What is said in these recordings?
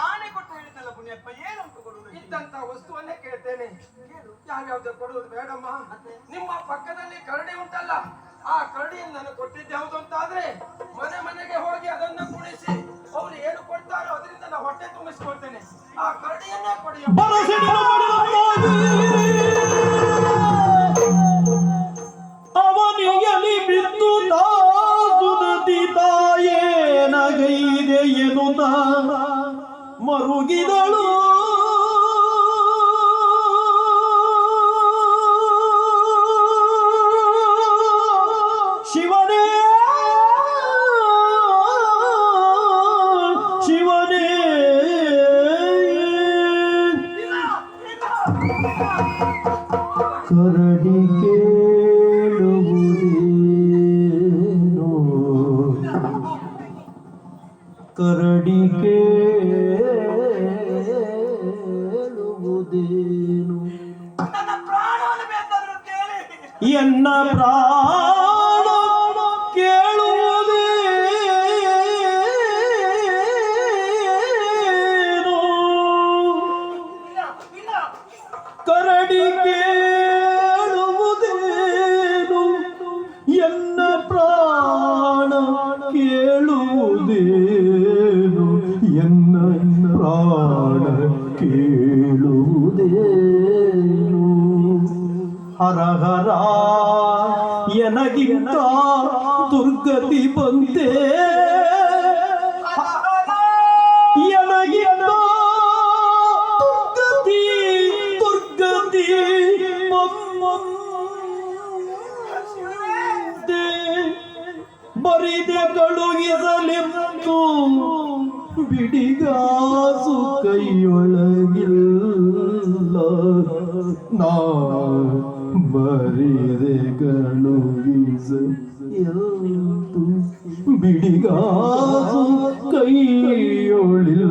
ಆನೆ ಕೊಟ್ಟು ಹೇಳಿದ್ನಲ್ಲ ಪುಣ್ಯಪ್ಪ ಏನಂತ ಕೊಡುವುದು ಇದ್ದಂತ ವಸ್ತುವನ್ನೇ ಕೇಳ್ತೇನೆ. ಯಾವ್ಯಾವ್ದು ಕೊಡುವುದು ಬೇಡಮ್ಮ. ನಿಮ್ಮ ಪಕ್ಕದಲ್ಲಿ ಕರಡಿ ಉಂಟಲ್ಲ ಆ ಕರಡಿಯನ್ನು ನಾನು ಕೊಟ್ಟಿದ್ದೆ ಯಾವುದು ಅಂತ ಆದ್ರೆ ಮನೆ ಮನೆಗೆ ಹೋಗಿ ಅದನ್ನ ಕುಣಿಸಿ ಅವ್ರು ಏನು ಕೊಡ್ತಾರೋ ಅದರಿಂದ ನಾನು ಹೊಟ್ಟೆ ತುಂಬಿಸ್ಕೊಳ್ತೇನೆ. ಆ ಕರಡಿಯನ್ನೇ ಕೊಡಿ. ಕರಡಿ ಕೇಳುವುದೇನು? ಕರಡಿ ಕೇಳುವುದೇನು? ಎನ್ನ ಪ್ರಾಣ ಹರ ಹರ ಎನಗಿಂತ ದುರ್ಗತಿ ಬಂದೇ ಎನಗಿಂತ ದುರ್ಗತಿ ದುರ್ಗತಿ ಬಂದೆ ಬರಿದೆ ಕಳುಹಿಸಲೆಂದು ಬಿಡಿಗಾಸು ಕೈಯೊಳಗಿಲ್ಲ ನಾ ಬರಿದೆ ಕಳುಹಿಸ ಎಂದು ಬಿಡಿಗಾಸು ಕೈಯೊಳಿಲ್ಲ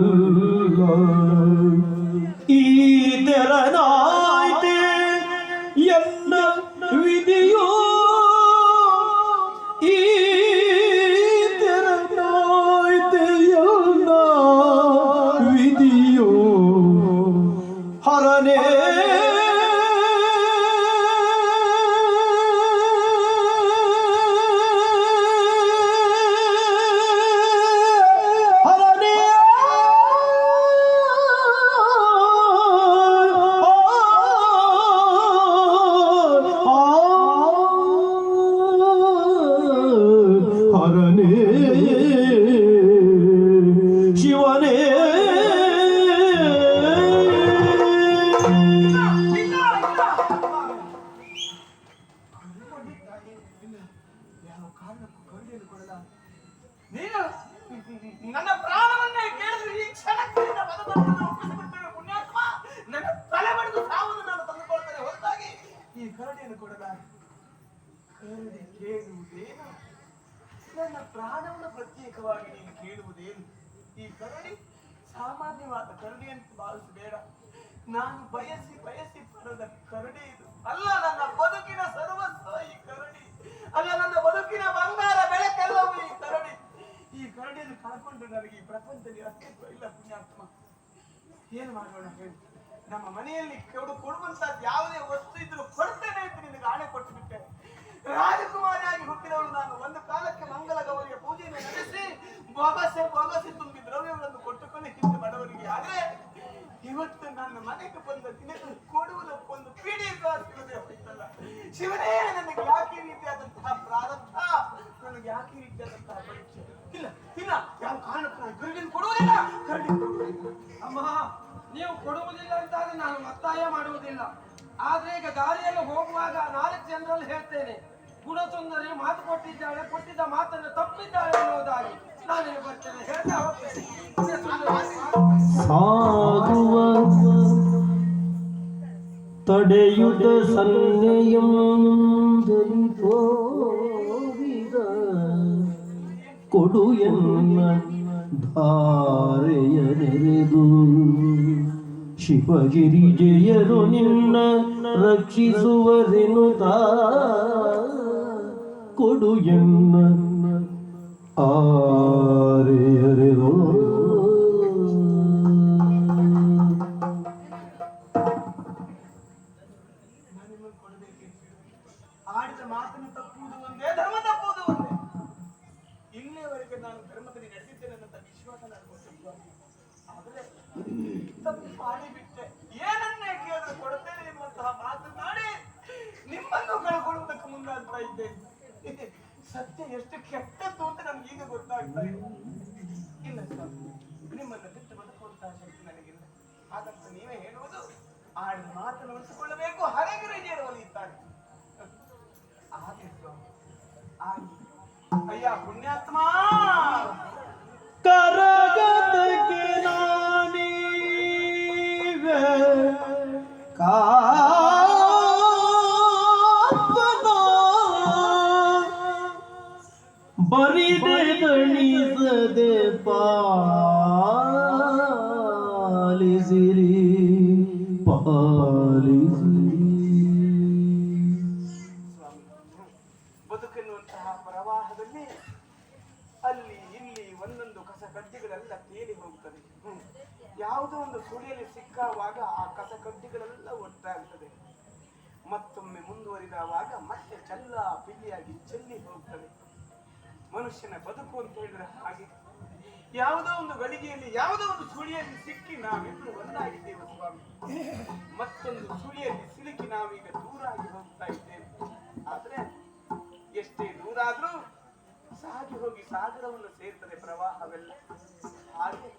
ಸಾಮಾನ್ಯವಾದ ಕರಡಿ ಅಂತ ಭಾವಿಸಬೇಡ ನಾನು ಬಯಸಿ ಬಯಸಿ ಪಡೆದ ಕರಡಿ ಇದು. ಅಲ್ಲ, ನನ್ನ ಬದುಕಿನ ಸರ್ವಸ್ವ ಈ ಕರಡಿ. ಅಲ್ಲ, ನನ್ನ ಬದುಕಿನ ಬಂಗಾರ ಬೆಳಕೆಲ್ಲವೂ ಈ ಕರಡಿ. ಈ ಕರಡಿಯನ್ನು ಕಳ್ಕೊಂಡು ನನಗೆ ಈ ಪ್ರಪಂಚದಲ್ಲಿ ಅಸ್ತಿತ್ವ ಇಲ್ಲ ಪುಣ್ಯಾತ್ಮ. ಏನು ಮಾಡೋಣ ಹೇಳಿ. ನಮ್ಮ ಮನೆಯಲ್ಲಿ ಕೊಡು ಕೊಡುವಂತ ಯಾವುದೇ ವಸ್ತು ಇದ್ರೂ ಕೊಡ್ತೇನೆ ಅಂತ ನಿನಗೆ ಆಣೆ ಕೊಟ್ಟು ಬಿಟ್ಟೆ. ರಾಜಕುಮಾರಿಯಾಗಿ ಹುಟ್ಟಿದವಳು ನಾನು. ಒಂದು ಕಾಲಕ್ಕೆ ಮಂಗಲ ಗೌರಿಯ ಪೂಜೆಯನ್ನು ನಡೆಸಿ ಬೊಗಸೆ ಬೋಗಸೆ ತುಂಬಿ ದ್ರವ್ಯಗಳನ್ನು ಕೊಟ್ಟುಕೊಂಡು ಹಿಂದೆ ಬಡವರಿಗೆ ಆದ್ರೆ ಇವತ್ತು ನನ್ನ ಮನೆಗೆ ಬಂದ ದಿನ ಕೊಡುವುದಕ್ಕೊಂದು ಪೀಡಿ ಶಿವನೇ, ನನಗೆ ಯಾಕೆ ರೀತಿಯಾದಂತಹ ಪ್ರಾರಬ್ಧ? ನನಗೆ ಯಾಕೆ ರೀತಿಯಾದಂತಹ ಪರೀಕ್ಷೆ? ಇಲ್ಲ ಇಲ್ಲ, ಯಾವ ಕಾರಣಕ್ಕೂ ಕರುಡಿನ ಕೊಡುವುದಿಲ್ಲ ಅಮ್ಮ, ನೀವು ಕೊಡುವುದಿಲ್ಲ ಅಂತಾದ್ರೆ ನಾನು ಒತ್ತಾಯ ಮಾಡುವುದಿಲ್ಲ. ಆದ್ರೆ ಈಗ ದಾರಿಯಲ್ಲಿ ಹೋಗುವಾಗ ನಾಲ್ಕು ಜನರಲ್ಲಿ ಹೇಳ್ತೇನೆ. ಗುಣಸುಂದರಿ ಮಾತು ಕೊಟ್ಟಿದ್ದಾಳೆ, ಕೊಟ್ಟಿದ್ದ ಮಾತನ್ನು ತಪ್ಪಿದ್ದಾಳೆ ಅನ್ನೋದಾಗಿ. ಸಾಗುವ ತಡೆಯುತ ಸನ್ನೆಯಂ ತೋರಿದ ಕೊಡು ಎನ್ನ ಧಾರೆಯರೆದು ಶಿವಗಿರಿ ಜಯರು ನಿನ್ನ ರಕ್ಷಿಸುವರೆನುತ ಕೊಡು ಎನ್ನ ಆರಿಯರಿದು ಆಡಿದ ಮಾತನ್ನು ತಪ್ಪುವುದು ಒಂದೇ, ಧರ್ಮ ತಪ್ಪುವುದು ಒಂದೇ. ಇಲ್ಲಿಯವರೆಗೆ ನಾನು ಧರ್ಮದಲ್ಲಿ ನಡೆದಿದ್ದೇನೆ ಅಂತ ವಿಶ್ವಾಸ ನನಗೊತ್ತಿಲ್ಲ ಆದರೆ ತಪ್ಪು ಮಾಡಿಬಿಟ್ಟೆ ಏನನ್ನೇ ಕೇಳಿದ್ರೆ ಕೊಡುತ್ತೇನೆ ಎಂಬಂತಹ ಮಾತನಾಡಿ ನಿಮ್ಮನ್ನು ಕಳ್ಕೊಳ್ಳುವುದಕ್ಕೆ ಮುಂದಾಗ್ತಾ ಇದ್ದೇನೆ ಸತ್ಯ ಎಷ್ಟು ಕೆಟ್ಟದ್ದು ಅಂತ ನಮ್ಗೆ ಈಗ ಗೊತ್ತಾಗ್ತಾ ಇದೆ ಇಲ್ಲ ಸರ್, ನಿಮ್ಮನ್ನು ಬಿಟ್ಟು ಬದುಕುವಂತಹ ಶಕ್ತಿ ನನಗಿಲ್ಲ. ಹಾಗಂತ ನೀವೇ ಹೇಳುವುದು ಆಡಿದ ಮಾತನ್ನು ಉಳಿಸಿಕೊಳ್ಳಬೇಕು. ಹರಗಿರಿಜಿಯರು ಒಲಿಯುತ್ತಾರೆ ಹಾಗೆ ಸ್ವಾಮಿ ಹಾಗೆ ಅಯ್ಯ, ಪುಣ್ಯಾತ್ಮ! ಕರಗದಕ್ಕೆ ಬರಿದೆ ದಣಿಸದೆ ಪಾಲಿಸಿರಿ ಪಾಲಿಸಿರಿ. ಬದುಕೆನ್ನುವಂತಹ ಪ್ರವಾಹದಲ್ಲಿ ಅಲ್ಲಿ ಇಲ್ಲಿ ಒಂದೊಂದು ಕಸ ಕಡ್ಡಿಗಳೆಲ್ಲ ತೇಲಿ ಹೋಗ್ತದೆ. ಯಾವುದೋ ಒಂದು ಸುಳಿಯಲ್ಲಿ ಸಿಕ್ಕಾವಾಗ ಆ ಕಸ ಕಡ್ಡಿಗಳೆಲ್ಲ ಒಟ್ಟಾಗ್ತದೆ ಮತ್ತೊಮ್ಮೆ ಮುಂದುವರಿದಾವಾಗ ಮತ್ತೆ ಚಲ್ಲ ಪಿಲ್ಲಿಯಾಗಿ ಚೆಲ್ಲಿ ಹೋಗ್ತದೆ. ಮನುಷ್ಯನ ಬದುಕು ಅಂತ ಹೇಳಿದ್ರೆ ಹಾಗೆ. ಯಾವುದೋ ಒಂದು ಗಳಿಗೆಯಲ್ಲಿ, ಯಾವುದೋ ಒಂದು ಸುಳಿಯಲ್ಲಿ ಸಿಕ್ಕಿ ನಾವೆಲ್ಲರೂ ಒಂದಾಗಿದ್ದೇವೆ ಸ್ವಾಮಿ. ಮತ್ತೊಂದು ಸುಳಿಯಲ್ಲಿ ಸಿಲುಕಿ ನಾವೀಗ ದೂರ ಆಗಿ ಹೋಗ್ತಾ ಇದ್ದೇವೆ. ಆದ್ರೆ ಎಷ್ಟೇ ದೂರ ಆದ್ರೂ ಸಾಗಿ ಹೋಗಿ ಸಾಗರವನ್ನು ಸೇರ್ತದೆ ಪ್ರವಾಹವೆಲ್ಲ. ಹಾಗೆ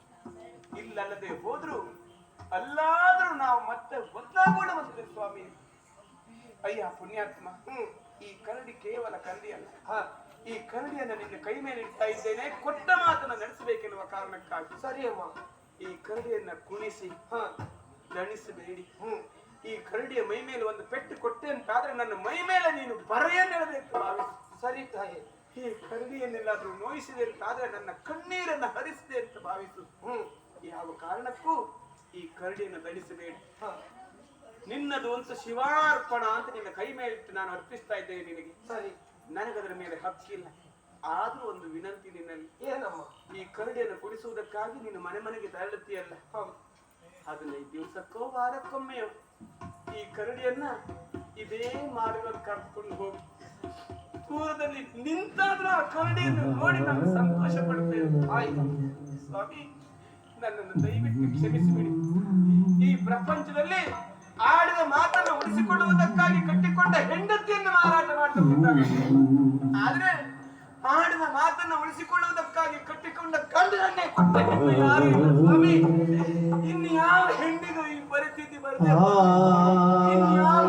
ಇಲ್ಲಲ್ಲದೆ ಹೋದ್ರು ಅಲ್ಲಾದ್ರೂ ನಾವು ಮತ್ತೆ ಒಂದಾಗೋಣ ಮತ್ತೆ ಸ್ವಾಮಿ. ಅಯ್ಯ ಪುಣ್ಯಾತ್ಮ, ಹ್ಮ್, ಈ ಕರಡಿ ಕೇವಲ ಕರಡಿ ಅಲ್ಲ ಈ ಕರಡಿಯನ್ನು ನಿನ್ನ ಕೈ ಮೇಲೆ ಇಡ್ತಾ ಇದ್ದೇನೆ. ಕೊಟ್ಟ ಮಾತನ್ನ ನಡೆಸಬೇಕೆನ್ನುವ ಕಾರಣಕ್ಕಾಗಿ ಸರಿ ಅಮ್ಮ ಈ ಕರಡಿಯನ್ನ ಕುಣಿಸಿ ಹ ದಣಿಸಬೇಡಿ. ಹ್ಮ್ ಈ ಕರಡಿಯ ಮೈ ಮೇಲೆ ಒಂದು ಪೆಟ್ಟು ಕೊಟ್ಟೆ ಅಂತಾದ್ರೆ ನನ್ನ ಮೈ ಮೇಲೆ ನೀನು ಬರೆಯನ್ನೆಳಬೇಕು ಸರಿ ತಾಯಿ. ಈ ಕರಡಿಯನ್ನೆಲ್ಲಾದ್ರೂ ನೋಯಿಸಿದೆ ಅಂತಾದ್ರೆ ನನ್ನ ಕಣ್ಣೀರನ್ನ ಹರಿಸಿದೆ ಅಂತ ಭಾವಿಸು. ಹ್ಮ್. ಯಾವ ಕಾರಣಕ್ಕೂ ಈ ಕರಡಿಯನ್ನು ದಣಿಸಬೇಡಿ. ಹ. ನಿನ್ನದು ಒಂದು ಶಿವಾರ್ಪಣ ಅಂತ ನಿನ್ನ ಕೈ ಮೇಲೆ ನಾನು ಅರ್ಪಿಸ್ತಾ ಇದ್ದೇನೆ ನಿನಗೆ. ಸರಿ. ನನಗದರ ಮೇಲೆ ಹಕ್ಕಿಲ್ಲ. ಆದ್ರೂ ಒಂದು ವಿನಂತಿ ನಿನ್ನಲ್ಲಿ. ಏನಮ್ಮ? ಈ ಕರಡಿಯನ್ನು ಕುಡಿಸುವುದಕ್ಕಾಗಿ ನೀನು ಮನೆ ಮನೆಗೆ ತೆರಳುತ್ತೀಯಲ್ಲ? ಹೌದು. ಹದಿನೈದು ದಿವಸಕ್ಕೋ ವಾರಕ್ಕೊಮ್ಮೆಯೋ ಈ ಕರಡಿಯನ್ನ ಇದೇ ಮಾರ್ಗದಲ್ಲಿ ಕರ್ಕೊಂಡು ಹೋಗಿ. ದೂರದಲ್ಲಿ ನಿಂತಾದ್ರೂ ಆ ಕರಡಿಯನ್ನು ನೋಡಿ ನಾನು ಸಂತೋಷ ಪಡ್ತೇನೆ ಆಯ್ತು. ಸ್ವಾಮಿ ನನ್ನನ್ನು ದಯವಿಟ್ಟು ಕ್ಷಮಿಸಿಬಿಡಿ. ಈ ಪ್ರಪಂಚದಲ್ಲಿ ಆಡಿದ ಮಾತನ್ನು ಉಳಿಸಿಕೊಳ್ಳುವುದಕ್ಕಾಗಿ ಕಟ್ಟಿಕೊಂಡ ಹೆಂಡತಿಯನ್ನು ಮಾರಾಟ ಮಾಡ್ತಾರೆ ಆದ್ರೆ ಆಡಿದ ಮಾತನ್ನು ಉಳಿಸಿಕೊಳ್ಳುವುದಕ್ಕಾಗಿ ಕಟ್ಟಿಕೊಂಡ ಗಂಡನನ್ನೇ ಕೊಟ್ಟ ಹೆಣ್ಣು ಯಾರು ಇಲ್ಲ. ಸ್ವಾಮಿ ಇನ್ನು ಯಾವ ಹೆಣ್ಣಿಗೂ ಈ ಪರಿಸ್ಥಿತಿ ಬರ್ತದೆ? ಇನ್ಯಾವ